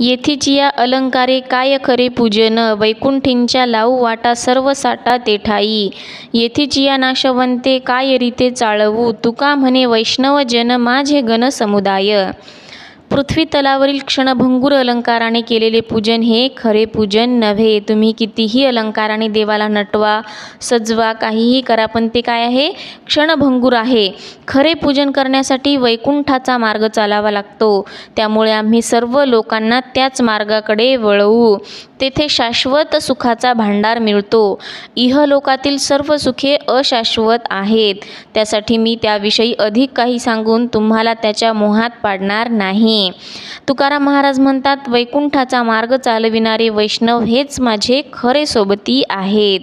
येथीच अलंकारे काय खरे पूजन? वैकुंठींच्या लावू वाटा सर्व साटा तेठाई येथीच नाशवंते काय रीते चाळवू? तुका म्हणे वैष्णव जन माझे गण समुदाय. पृथ्वीतलावरील क्षणभंगूर अलंकाराने केलेले पूजन हे खरे पूजन नव्हे. तुम्ही कितीही अलंकाराने देवाला नटवा सजवा काहीही करा पण ते काय आहे? क्षणभंगूर आहे. खरे पूजन करण्यासाठी वैकुंठाचा मार्ग चालावा लागतो. त्यामुळे आम्ही सर्व लोकांना त्याच मार्गाकडे वळवू. तेथे शाश्वत सुखाचा भांडार मिळतो. इहलोकातील सर्व सुखे अशाश्वत आहेत. त्यासाठी मी त्याविषयी अधिक काही सांगून तुम्हाला त्याच्या मोहात पाडणार नाही. नाही तुकाराम महाराज म्हणतात वैकुंठाचा मार्ग चालविणारे वैष्णव हेच माझे खरे सोबती आहेत.